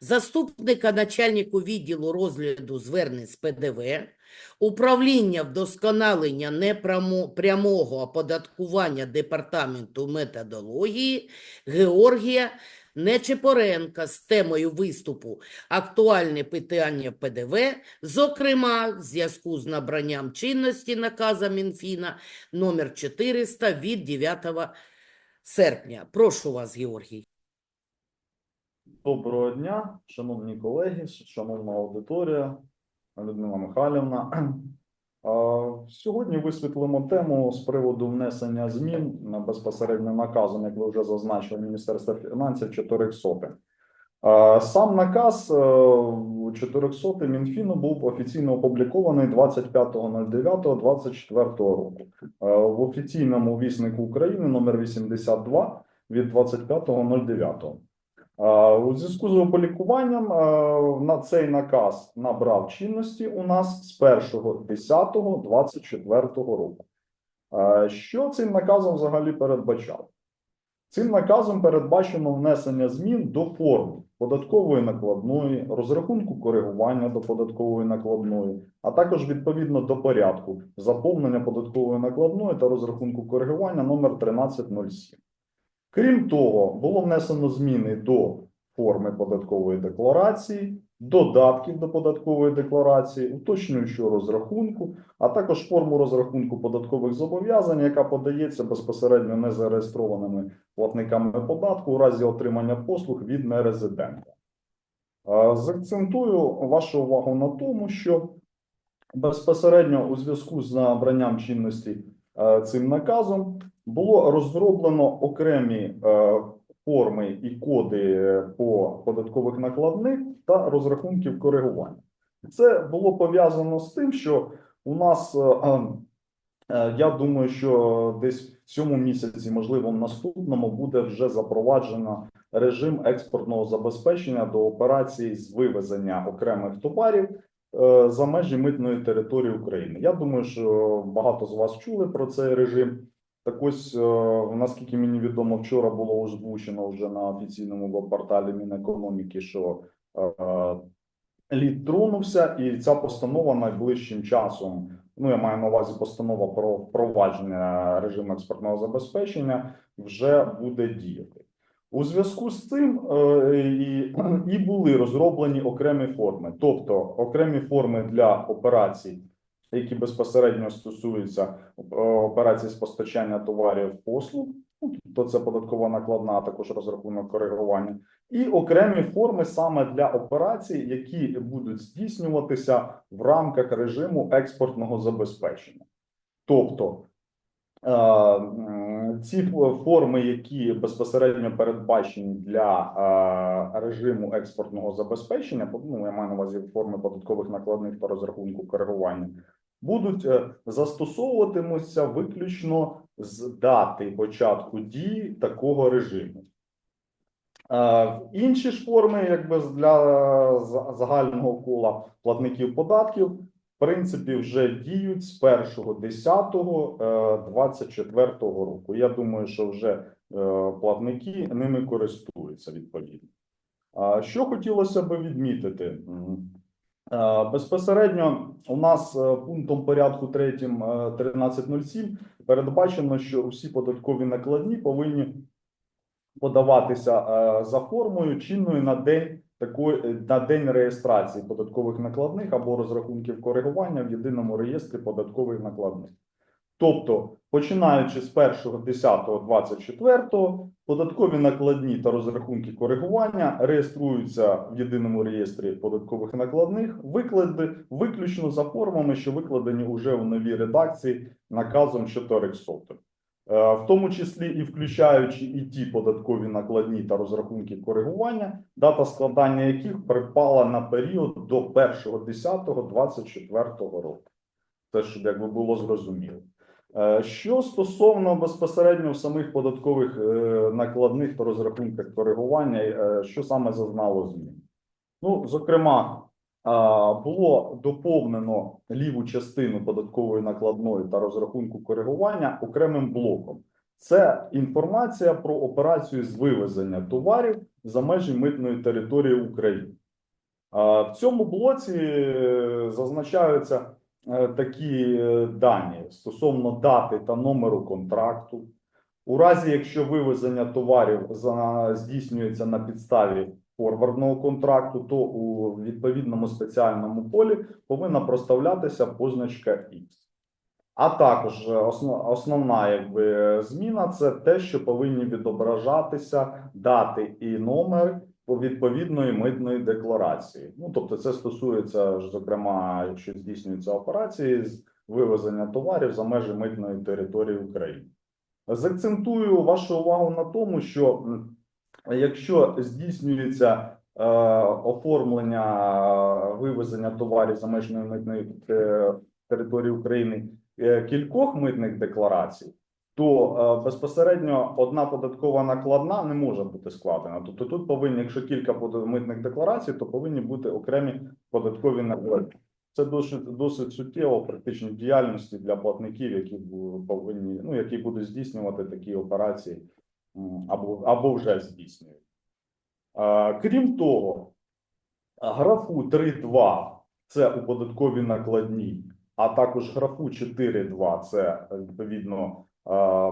заступника начальнику відділу розгляду звернень з ПДВ, управління вдосконалення непрямого оподаткування департаменту методології Георгія Нечепоренка з темою виступу «Актуальне питання ПДВ», зокрема, в зв'язку з набранням чинності наказа Мінфіна номер 400 від 9 серпня. Прошу вас, Георгій. Доброго дня, шановні колеги, шановна аудиторія, Людмила Михайлівна. Сьогодні висвітлимо тему з приводу внесення змін безпосередньо наказом, як ви вже зазначили, Міністерства фінансів 400. А, Сам наказ е, 400 Мінфіну був офіційно опублікований 25.09.24 року Е, в офіційному віснику України номер 82 від 25.09. У зв'язку з опублікуванням а, на цей наказ набрав чинності у нас з 1.10.24 року. Що цим наказом взагалі передбачав? Цим наказом передбачено внесення змін до форми податкової накладної, розрахунку коригування до податкової накладної, а також відповідно до порядку заповнення податкової накладної та розрахунку коригування номер 1307. Крім того, було внесено зміни до форми податкової декларації, додатків до податкової декларації, уточнюючого розрахунку, а також форму розрахунку податкових зобов'язань, яка подається безпосередньо незареєстрованими платниками податку у разі отримання послуг від нерезидента. Е, Закцентую вашу увагу на тому, що безпосередньо у зв'язку з набранням чинності е, цим наказом було розроблено окремі е, форми і коди по податкових накладних та розрахунків коригування. Це було пов'язано з тим, що у нас, е, е, е, я думаю, що десь в цьому місяці, можливо, в наступному, буде вже запроваджено режим експортного забезпечення до операцій з вивезення окремих товарів за межі митної території України. Я думаю, що багато з вас чули про цей режим. Так ось, е, наскільки мені відомо, вчора було озвучено вже на офіційному веб-порталі Мінекономіки, що е, лід тронувся, і ця постанова найближчим часом. Ну, я маю на увазі постанова про впровадження режиму експортного забезпечення вже буде діяти. У зв'язку з цим е, і, і були розроблені окремі форми, тобто окремі форми для операцій, які безпосередньо стосуються е, операцій з постачання товарів послуг, ну, то це податкова накладна, також розрахунок коригування, і окремі форми саме для операцій, які будуть здійснюватися в рамках режиму експортного забезпечення. Тобто е, ці форми, які безпосередньо передбачені для е, режиму експортного забезпечення, ну я маю на увазі форми податкових накладних та розрахунку коригування, будуть е, застосовуватимуться виключно з дати початку дії такого режиму. Е, Інші ж форми, якби для загального кола платників податків, в принципі, вже діють з 1.10.24 року. Я думаю, що вже е, платники ними користуються відповідно. Що хотілося би відмітити? Е, у нас е, пунктом порядку 3 е, 1307 передбачено, що усі податкові накладні повинні подаватися е, за формою чинною на день такої на день реєстрації податкових накладних або розрахунків коригування в єдиному реєстрі податкових накладних. Тобто, починаючи з 1.10.24, податкові накладні та розрахунки коригування реєструються в єдиному реєстрі податкових накладних, виклади виключно за формами, що викладені уже в новій редакції наказом 400. Е, в тому числі і включаючи і ті податкові накладні та розрахунки коригування, дата складання яких припала на період до 1.10.24 року. Це щоб якби було зрозуміло. Е, Що стосовно безпосередньо самих податкових е, накладних та розрахунках коригування, е, що саме зазнало змін? Ну, зокрема, було доповнено ліву частину податкової накладної та розрахунку коригування окремим блоком. Це інформація про операцію з вивезення товарів за межі митної території України. В цьому блоці зазначаються такі е, дані стосовно дати та номеру контракту. У разі, якщо вивезення товарів здійснюється на підставі форвардного контракту, то у відповідному спеціальному полі повинна проставлятися позначка X. А також е, основна якби, зміна це те, що повинні відображатися дати і номер відповідної митної декларації. Ну тобто, це стосується зокрема, якщо здійснюються операції з вивезення товарів за межі митної території України. Закцентую вашу увагу на тому, що якщо здійснюється е, оформлення е, вивезення товарів за межами митної е, території України е, кількох митних декларацій, то е, безпосередньо одна податкова накладна не може бути складена. Тобто тут повинні, якщо кілька митних декларацій, то повинні бути окремі податкові накладні. Це досить, досить суттєво в практичній діяльності для платників, які повинні, ну які будуть здійснювати такі операції або, або вже здійснюють. А, Крім того, графу 3.2 це у податковій накладній, а також графу 4.2 це е, відповідно е,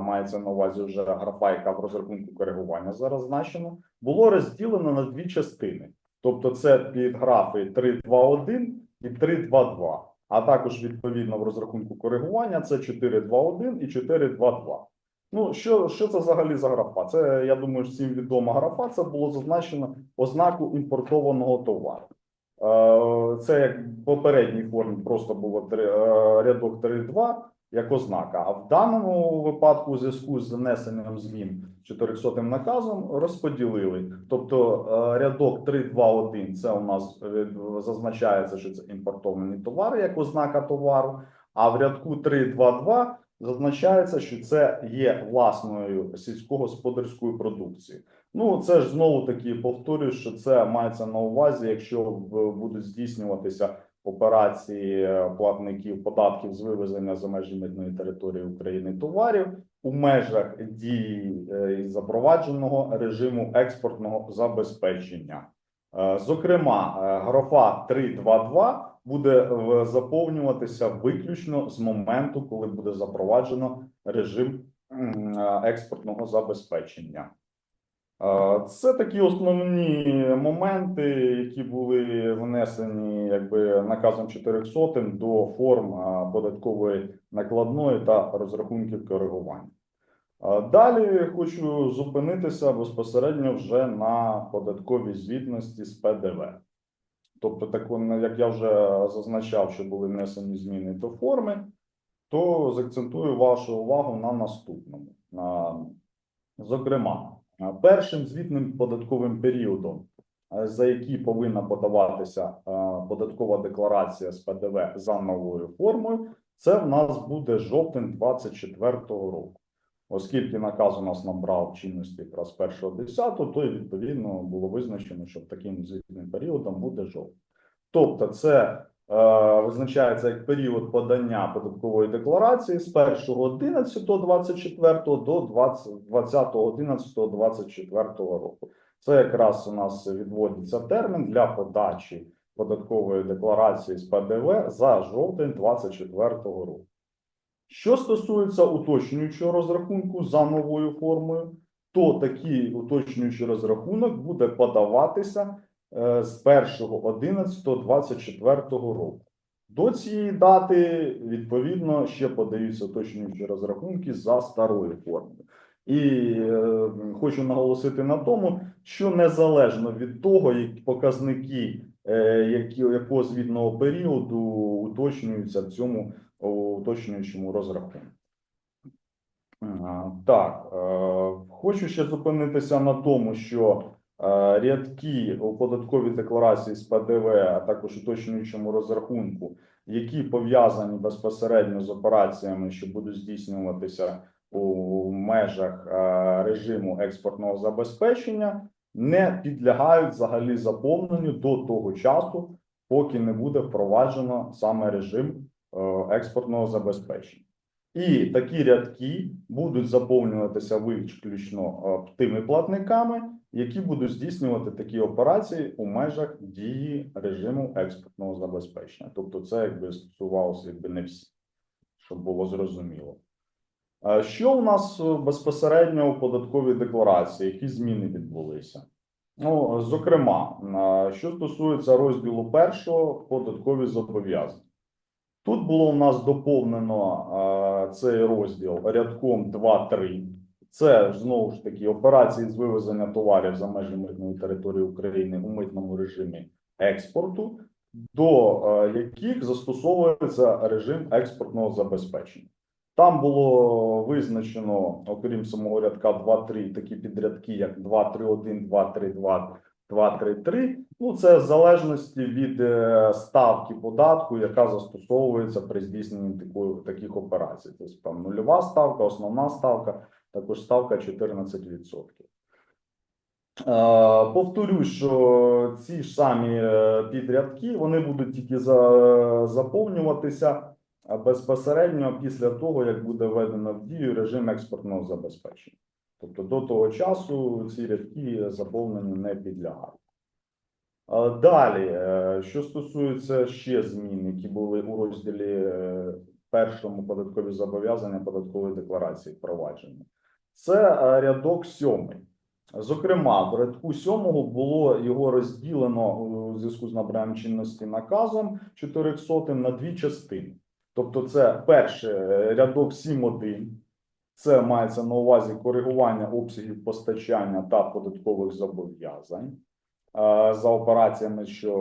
мається на увазі вже графа, яка в розрахунку коригування зараз значено, було розділено на дві частини. Тобто це підграфи 3.2.1 і 3.2.2, а також відповідно в розрахунку коригування це 4.2.1 і 4.2.2. Ну, що, що це взагалі за графа? Це, я думаю, всім відома графа. Це було зазначено ознаку імпортованого товару. Е, Це як попередній формі просто було е, рядок 3.2 як ознака. А в даному випадку, у зв'язку з внесенням змін 400 наказом, розподілили. Тобто е, рядок 3.2.1 це у нас е, зазначається, що це імпортовані товари як ознака товару. А в рядку 3.2.2 зазначається, що це є власною сільськогосподарською продукцією. Ну, це ж знову таки повторюю, що це мається на увазі, якщо будуть здійснюватися операції е, платників податків з вивезення за межі митної території України товарів у межах дії е, запровадженого режиму експортного забезпечення. Е, Зокрема, графа 3.2.2 буде заповнюватися виключно з моменту, коли буде запроваджено режим експортного забезпечення. Це такі основні моменти, які були внесені якби наказом 400 до форм податкової накладної та розрахунків коригування. Далі хочу зупинитися безпосередньо вже на податковій звітності з ПДВ. Тобто, так, як я вже зазначав, що були внесені зміни до форми, то закцентую вашу увагу на наступному. Зокрема, першим звітним податковим періодом, е, за який повинна подаватися е, податкова декларація з ПДВ за новою формою, це в нас буде жовтень 2024 року. Оскільки наказ у нас набрав чинності якраз 1.10, то відповідно було визначено, що таким звітним періодом буде жовтень. Тобто, це визначається як період подання податкової декларації з 1.11.24 до 20 20.11.24 року. Це якраз у нас відводиться термін для подачі податкової декларації з ПДВ за жовтень 2024 року. Що стосується уточнюючого розрахунку за новою формою, то такий уточнюючий розрахунок буде подаватися е, з 1.11.24 року. До цієї дати, відповідно, ще подаються уточнюючі розрахунки за старою формою. І е, хочу наголосити на тому, що незалежно від того, які показники е, які, якого звітного періоду уточнюються в цьому уточнюючому розрахунку. Так, е, хочу ще зупинитися на тому, що е, рядки у податковій декларації з ПДВ, а також уточнюючому розрахунку, які пов'язані безпосередньо з операціями, що будуть здійснюватися у межах режиму експортного забезпечення, не підлягають взагалі заповненню до того часу, поки не буде впроваджено саме режим е, експортного забезпечення. І такі рядки будуть заповнюватися виключно е, тими платниками, які будуть здійснювати такі операції у межах дії режиму експортного забезпечення. Тобто, це якби стосувалося якби не всі, щоб було зрозуміло. Що у нас е, безпосередньо у податковій декларації? Які зміни відбулися? Ну, зокрема, що стосується розділу першого податкові зобов'язання. Тут було у нас доповнено е, цей розділ рядком 2.3. Це знову ж таки операції з вивезення товарів за межі митної території України у митному режимі експорту, до е, яких застосовується режим експортного забезпечення. Там було визначено, окрім самого рядка 2.3, такі підрядки, як 2.3.1, 2.3.2, 2.3.3. Ну, це в залежності від е, ставки податку, яка застосовується при здійсненні таких операцій. Тобто нульова ставка, основна ставка, також ставка 14%. Е, Повторю, що ці ж самі е, підрядки вони будуть тільки за, заповнюватися безпосередньо після того, як буде введено в дію режим експортного забезпечення. Тобто до того часу ці рядки заповненню не підлягають. Е, Далі, що стосується ще змін, які були у розділі першому податкові зобов'язання податкової декларації впроваджені, це е, рядок сьомий. Зокрема, в рядку сьомого було його розділено у зв'язку з набранням чинності наказом 400 на дві частини. Тобто, це перший е, рядок 7.1, це мається на увазі коригування обсягів постачання та податкових зобов'язань е, за операціями, що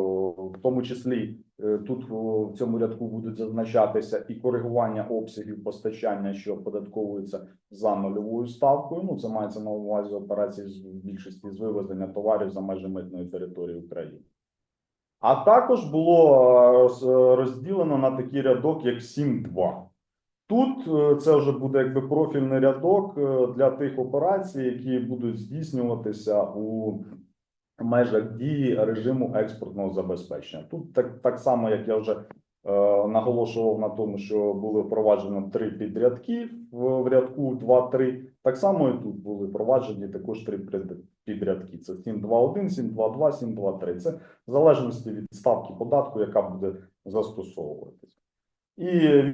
в тому числі е, тут в цьому рядку будуть зазначатися і коригування обсягів постачання, що оподатковуються за нульовою ставкою. Ну це мається на увазі операції з більшості з вивезення товарів за межі митної території України. А також було е, розділено на такий рядок, як 7.2. Тут е, це вже буде якби профільний рядок е, для тих операцій, які будуть здійснюватися у межах дії режиму експортного забезпечення. Тут так, так само, як я вже е, наголошував на тому, що було впроваджено три підрядки в, в рядку 2-3, так само і тут були впроваджені також три підрядки. Це 7.2.1, 7.2.2, 7.2.3. Це в залежності від ставки податку, яка буде застосовуватися. І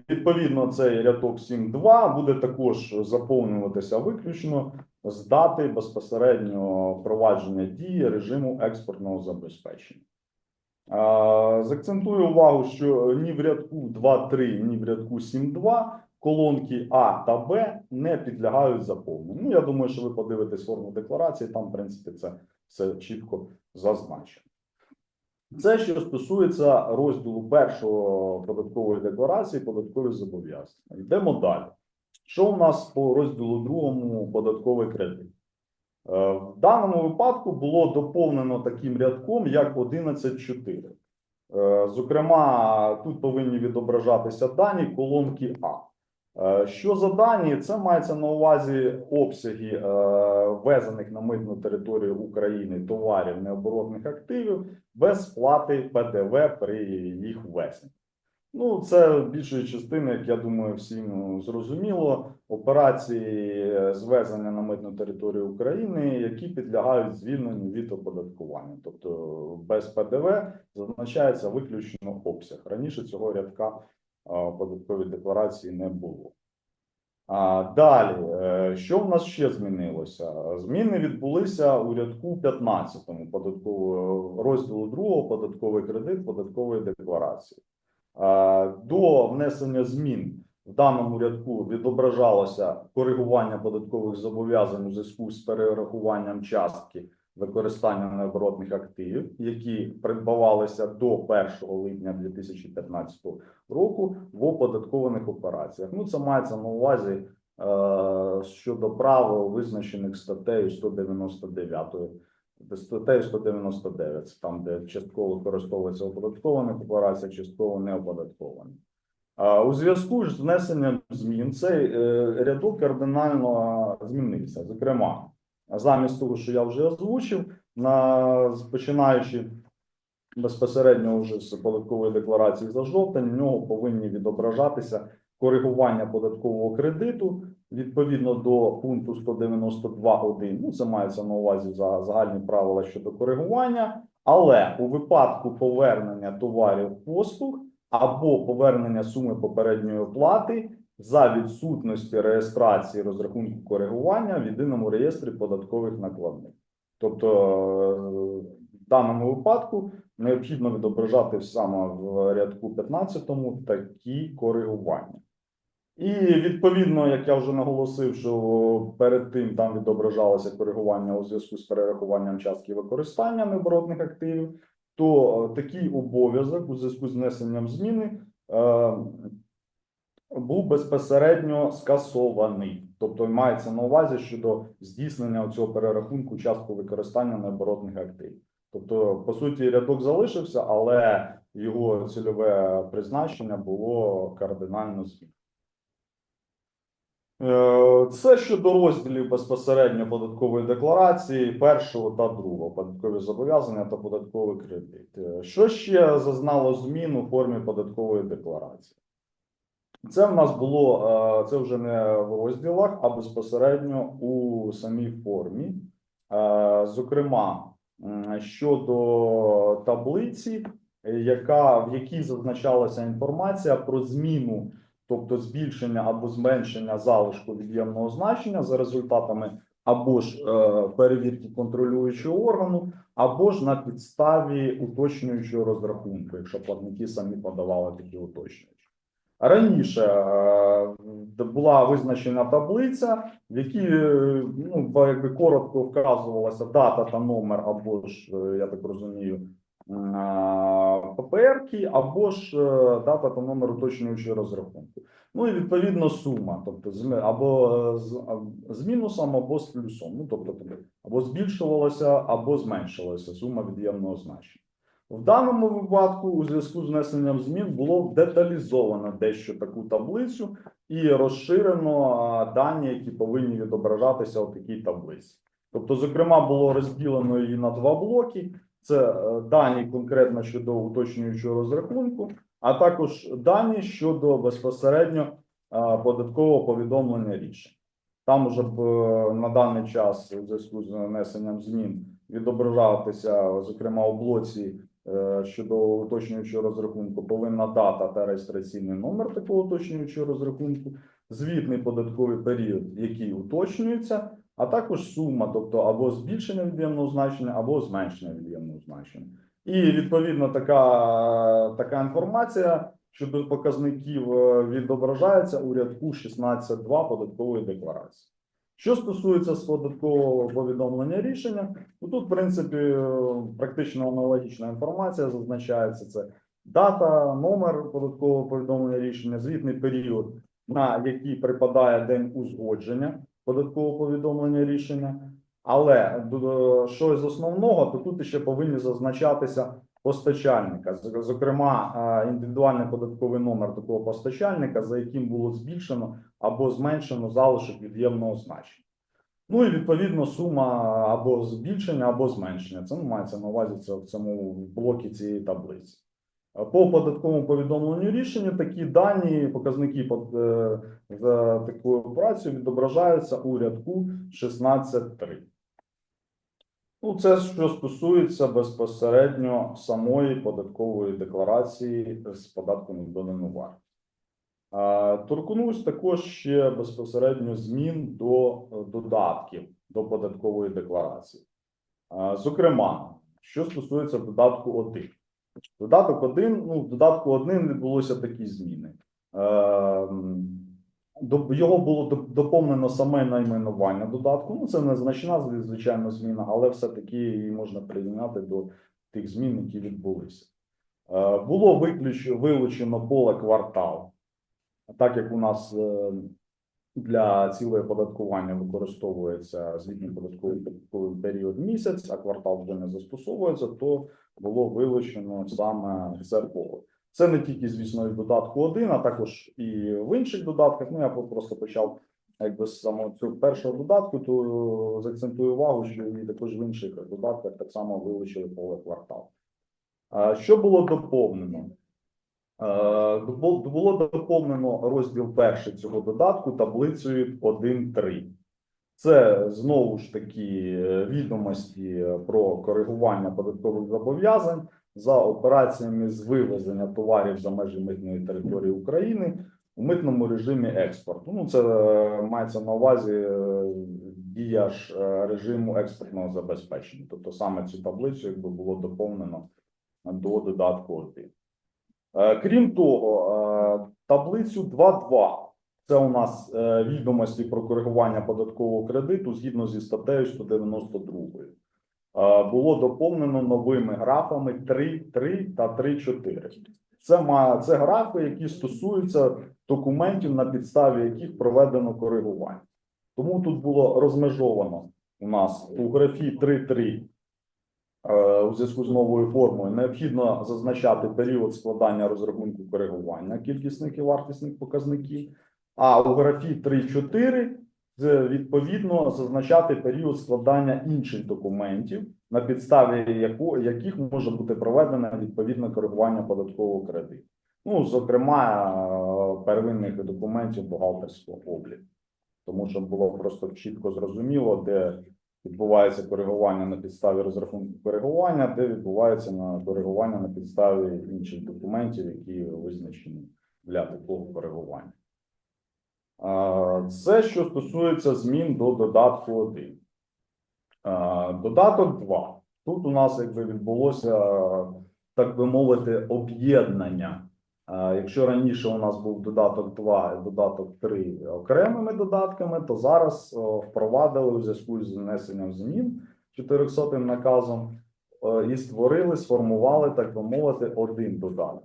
відповідно цей рядок 7.2 буде також заповнюватися виключно з дати безпосередньо впровадження дії режиму експортного забезпечення. Закцентую увагу, що ні в рядку 2.3, ні в рядку 7.2 колонки А та Б не підлягають заповненню. Ну, я думаю, що ви подивитесь форму декларації, там, в принципі, це все чітко зазначено. Це що стосується розділу першого податкової декларації, податкові зобов'язання. Йдемо далі. Що у нас по розділу другому податковий кредит? Е, В даному випадку було доповнено таким рядком, як 11.4. Е, Зокрема, тут повинні відображатися дані колонки А. Е, Що за дані? Це мається на увазі обсяги ввезених на митну територію України товарів необоротних активів без сплати ПДВ при їх ввезенні. Ну, це більшої частини, як я думаю, всім ну, зрозуміло. Операції е, звезення на митну територію України, які підлягають звільненню від оподаткування, тобто без ПДВ зазначається виключно обсяг. Раніше цього рядка податковій декларації не було. А, далі, е, що в нас ще змінилося? Зміни відбулися у рядку 15 податкового розділу 2 податковий кредит податкової декларації. А, До внесення змін в даному рядку відображалося коригування податкових зобов'язань у зв'язку з перерахуванням частки використання необоротних активів, які придбавалися до 1 липня 2015 року в оподаткованих операціях. Ну, це мається на увазі е, щодо правил, визначених статтею 199. Статтею 199, це там, де частково використовується в оподаткованих операціях, частково не оподаткованих. А У зв'язку з внесенням змін цей е, рядок кардинально змінився. Зокрема, замість того, що я вже озвучив, на починаючи безпосередньо вже з податкової декларації за жовтень, в нього повинні відображатися коригування податкового кредиту відповідно до пункту 192.1. Ну, це мається на увазі за загальні правила щодо коригування. Але у випадку повернення товарів послуг або повернення суми попередньої оплати за відсутності реєстрації розрахунку коригування в єдиному реєстрі податкових накладних. Тобто, е, в даному випадку необхідно відображати саме в рядку 15 такі коригування. І відповідно, як я вже наголосив, що перед тим там відображалося коригування у зв'язку з перерахуванням частки використання необоротних активів, то е, такий обов'язок у зв'язку з внесенням зміни е, був безпосередньо скасований. Тобто мається на увазі щодо здійснення цього перерахунку частку використання необоротних активів. Тобто, по суті, рядок залишився, але його цільове призначення було кардинально змінено. Е, Це щодо розділів безпосередньо податкової декларації першого та другого податкові зобов'язання та податковий кредит. Е, Що ще зазнало змін у формі податкової декларації? Це в нас було е, це вже не в розділах, а безпосередньо у самій формі. Зокрема, щодо таблиці, яка в якій зазначалася інформація про зміну тобто збільшення або зменшення залишку від'ємного значення за результатами або ж е, перевірки контролюючого органу, або ж на підставі уточнюючого розрахунку, якщо платники самі подавали такі уточнюючі. Раніше е, була визначена таблиця, в якій е, ну, якби коротко вказувалася дата та номер, або ж, я так розумію, ППРки, або ж е, дата та номер уточнюючого розрахунку. Ну і відповідно сума, тобто або е, з, з мінусом, або з плюсом. Ну тобто, або збільшувалася, або зменшилася сума від'ємного значення. В даному випадку, у зв'язку з внесенням змін, було деталізовано дещо таку таблицю і розширено дані, які повинні відображатися у такій таблиці. Тобто, зокрема, було розділено її на два блоки. Це е, дані конкретно щодо уточнюючого розрахунку, а також дані щодо безпосередньо е, податкового повідомлення рішень. Там уже б е, на даний час у зв'язку з внесенням змін відображатися, зокрема у блоці щодо уточнюючого розрахунку, повинна дата та реєстраційний номер такого уточнюючого розрахунку, звітний податковий період, який уточнюється, а також сума, тобто або збільшення від'ємного значення, або зменшення від'ємного значення. І відповідно така, така інформація щодо показників е, відображається у рядку 16.2 податкової декларації. Що стосується податкового повідомлення рішення, то тут, в принципі, е, практично аналогічна інформація зазначається. Це дата, номер податкового повідомлення рішення, звітний період, на який припадає день узгодження податкового повідомлення рішення. Але що з основного, то тут ще повинні зазначатися постачальника, зокрема, е, індивідуальний податковий номер такого постачальника, за яким було збільшено або зменшено залишок від'ємного значення. Ну і відповідно сума або збільшення, або зменшення. Це ну, мається на увазі це в цьому блокі цієї таблиці. Е, По податковому повідомленню рішення такі дані, показники е, за такою операцією відображаються у рядку 16.3. Ну, це що стосується безпосередньо самої податкової декларації з податком на додану вартість. А, Торкнусь також ще безпосередньо змін до е, додатків до податкової декларації. Зокрема, що стосується додатку 1. Додаток 1, ну, в додатку 1 відбулося такі зміни. Ем, Його було доповнено саме найменування додатку. Ну, це незначна, зв- звичайно, зміна, але все-таки її можна прирівняти до тих змін, які відбулися. Е, Було виключ, вилучено поле квартал, так як у нас е, для цілої оподаткування використовується звітний податковий період місяць, а квартал вже не застосовується, то було вилучено саме це поле. Це не тільки, звісно, і в додатку 1, а також і в інших додатках. Ну, я просто почав якби з самого цього першого додатку, то заакцентую увагу, що і також в інших додатках так само вилучили поле квартал. А Що було доповнено? Е, бу- Було доповнено розділ перший цього додатку таблицею 1.3. Це знову ж таки е, відомості про коригування податкових зобов'язань за операціями з вивезення товарів за межі митної території України у митному режимі експорту. Ну, це е, мається на увазі е, дія ж е, режиму експортного забезпечення. Тобто саме цю таблицю якби було доповнено до додатку 1. Е, Крім того, е, таблицю 2.2 це у нас е, відомості про коригування податкового кредиту згідно зі статтею 192. Е, Було доповнено новими графами 3.3 та 3.4. Це має це графи, які стосуються документів, на підставі яких проведено коригування. Тому тут було розмежовано у нас у графі 3.3 Е, у зв'язку з новою формою необхідно зазначати період складання розрахунку коригування кількісних і вартісних показників. А у графі 3.4 відповідно зазначати період складання інших документів, на підставі яких може бути проведене відповідне коригування податкового кредиту. Ну, зокрема, е, первинних документів бухгалтерського обліку. Тому що було просто чітко зрозуміло, де відбувається коригування на підставі розрахунку коригування, де відбувається на коригування на підставі інших документів, які визначені для такого коригування. Це що стосується змін до додатку 1. Додаток 2. Тут у нас якби відбулося, так би мовити, об'єднання. А, Якщо раніше у нас був додаток 2 і додаток 3 окремими додатками, то зараз впровадили у зв'язку з внесенням змін 400 наказом е, і створили, сформували, так би мовити, один додаток.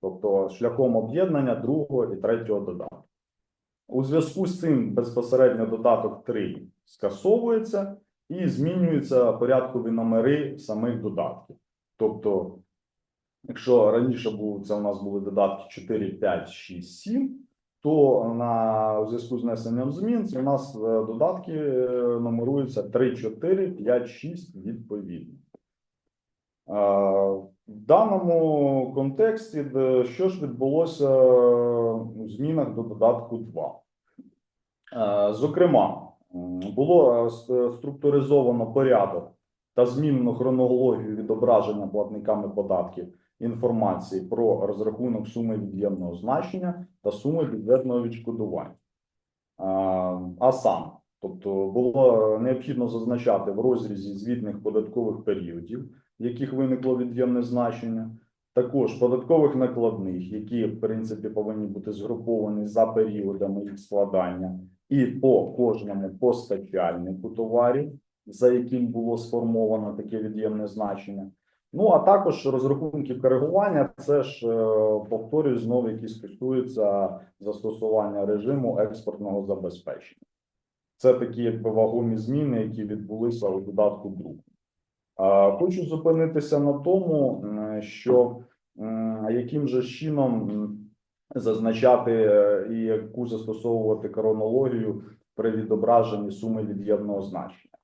Тобто шляхом об'єднання другого і третього додатку. У зв'язку з цим безпосередньо додаток 3 скасовується і змінюються порядкові номери самих додатків. Тобто, якщо раніше був це у нас були додатки 4, 5, 6, 7, то на у зв'язку з внесенням змін це у нас е, додатки е, нумеруються 3, 4, 5, 6 відповідно. Е, В даному контексті, що ж відбулося у змінах до додатку 2? Е, Зокрема, було е, структуризовано порядок та змінено хронологію відображення платниками податків інформації про розрахунок суми від'ємного значення та суми бюджетного відшкодування. А, саме, тобто було необхідно зазначати в розрізі звітних податкових періодів, в яких виникло від'ємне значення, також податкових накладних, які в принципі повинні бути згруповані за періодами їх складання, і по кожному постачальнику товарів, за яким було сформовано таке від'ємне значення. Ну а також розрахунки коригування, це ж е, повторюю знову, які стосуються застосування режиму експортного забезпечення. Це такі якби вагомі зміни, які відбулися у додатку другу. Хочу зупинитися на тому, що яким же чином зазначати е, і яку застосовувати хронологію при відображенні суми від'ємного значення.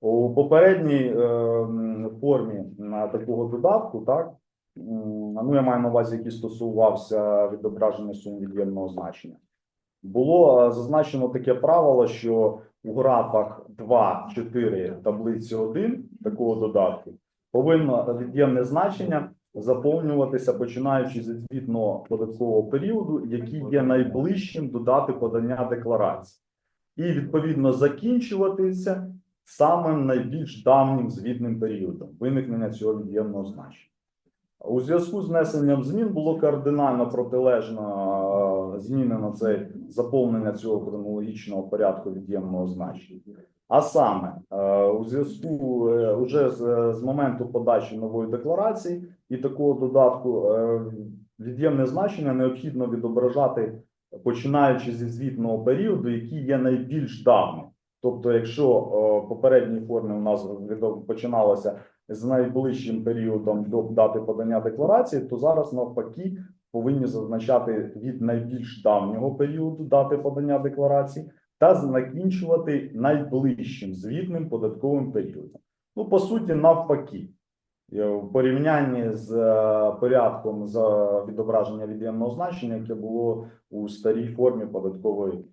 У попередній е, формі такого додатку, так ну я маю на увазі, який стосувався відображення сум від'ємного значення, було е, зазначено таке правило, що у графах 2, 4 таблиці 1 такого додатку повинно від'ємне значення заповнюватися починаючи зі звітного податкового періоду, який є найближчим до дати подання декларації, і відповідно закінчуватися самим найбільш давнім звітним періодом виникнення цього від'ємного значення. У зв'язку з внесенням змін було кардинально протилежно е, змінено це заповнення цього хронологічного порядку від'ємного значення. А саме е, у зв'язку е, уже з, з моменту подачі нової декларації і такого додатку е, від'ємне значення необхідно відображати починаючи зі звітного періоду, який є найбільш давним. Тобто, якщо е, попередній формі у нас починалося з найближчим періодом до дати подання декларації, то зараз навпаки повинні зазначати від найбільш давнього періоду дати подання декларації та закінчувати найближчим звітним податковим періодом. Ну, по суті, навпаки. е, в порівнянні з е, порядком за відображення від'ємного значення, яке було у старій формі податкової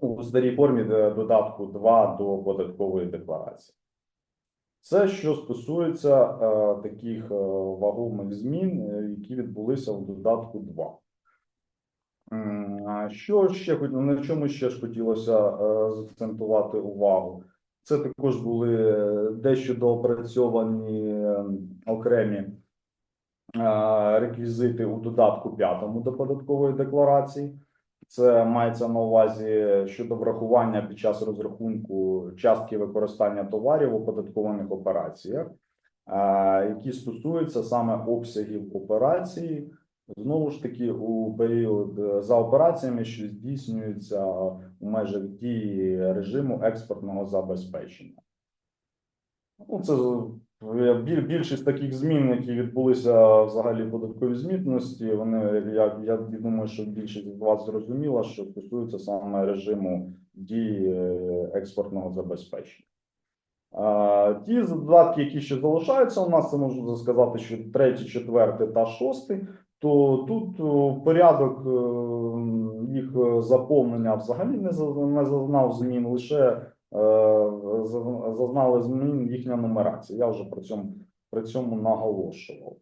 у старій формі додатку 2 до податкової декларації. Це що стосується е, таких е, вагомих змін, е, які відбулися у додатку 2. Що ще на чому ще ж хотілося е, заакцентувати увагу? Це також були е, дещо доопрацьовані е, окремі е, реквізити у додатку 5 до податкової декларації. Це мається на увазі щодо врахування під час розрахунку частки використання товарів у податкованих операціях, які стосуються саме обсягів операції, знову ж таки, у період е, за операціями, що здійснюються у межах дії режиму експортного забезпечення. Ну, це більшість таких змін, які відбулися взагалі в податковій звітності, вони я, я думаю, що більшість з вас зрозуміла, що стосуються саме режиму дії е, експортного забезпечення. Ті додатки, які ще залишаються у нас, це можу сказати, що третій, четвертий та шостий, то тут порядок е, їх е, заповнення взагалі не заз- не зазнав змін, лише е, зазнали змін їхня нумерація. Я вже при цьому, при цьому наголошував.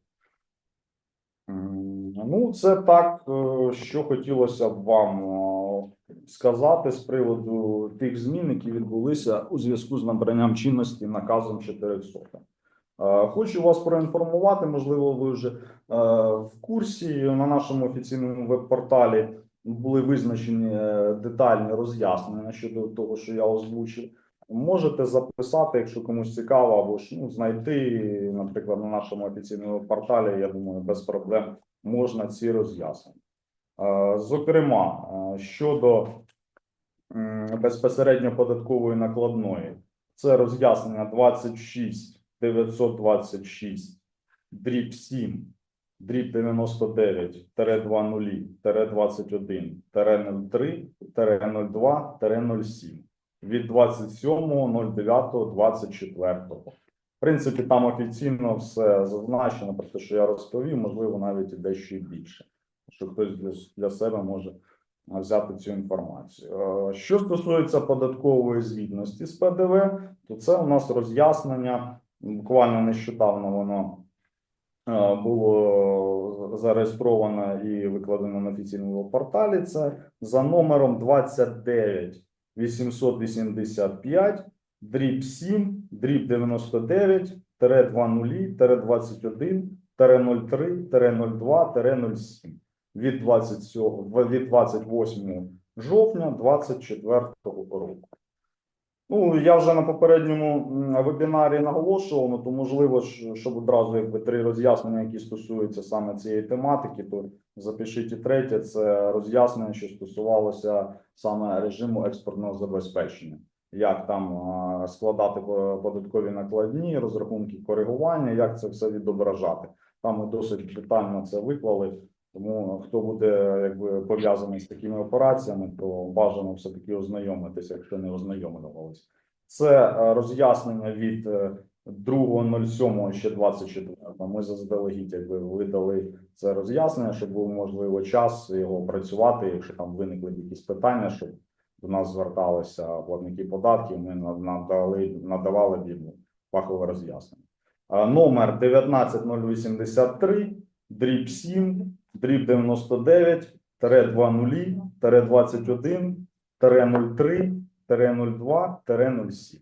Ну, це так, е, що хотілося б вам е, сказати з приводу тих змін, які відбулися у зв'язку з набранням чинності наказом 400. Е, Хочу вас проінформувати, можливо, ви вже е, в курсі на нашому офіційному веб-порталі були визначені е, детальні роз'яснення щодо того, що я озвучив. Можете записати, якщо комусь цікаво, або ж ну, знайти, наприклад, на нашому офіційному порталі. Я думаю, без проблем можна ці роз'яснення. Е, Зокрема, е, щодо безпосередньо податкової накладної, це роз'яснення 26 926 дріб 7 дріб 99 20 21 03 02 07 від 27.09.24. В принципі, там офіційно все зазначено, про те, що я розповів, можливо, навіть і дещо більше, що хтось для, для себе може взяти цю інформацію. Е, Що стосується податкової звітності з ПДВ, то це у нас роз'яснення. Буквально нещодавно воно було зареєстровано і викладено на офіційному порталі. Це за номером 29 885 дріб 7 дріб 99 20 21 03 02 07 від 27 від 28 жовтня 24 року. Ну, я вже на попередньому вебінарі наголошував, ну, то можливо, щоб одразу якби три роз'яснення, які стосуються саме цієї тематики, то запишіть і третє, це роз'яснення, що стосувалося саме режиму експортного забезпечення. Як там складати податкові накладні, розрахунки коригування, як це все відображати. Там ми досить детально це виклали. Тому хто буде якби пов'язаний з такими операціями, то бажано все таки ознайомитися, якщо не ознайомлювалися. Це е, роз'яснення від е, 2.07 ще 24. Ми заздалегідь якби видали це роз'яснення, щоб був можливо час його опрацювати, якщо там виникли якісь питання, щоб до нас зверталися платники податків. Ми надали надавали б фахове роз'яснення. Е, Номер 19083, дріб 7, дріб 99, тире 20, тире 21, тире 03, тире 02, тире 07.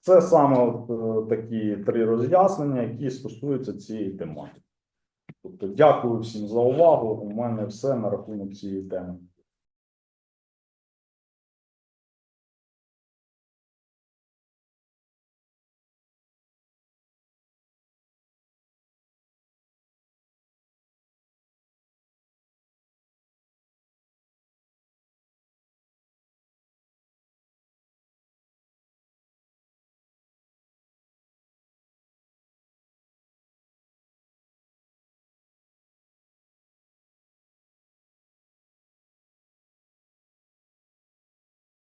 Це саме от, е, такі три роз'яснення, які стосуються цієї тематики. Тобто, дякую всім за увагу. У мене все на рахунок цієї теми.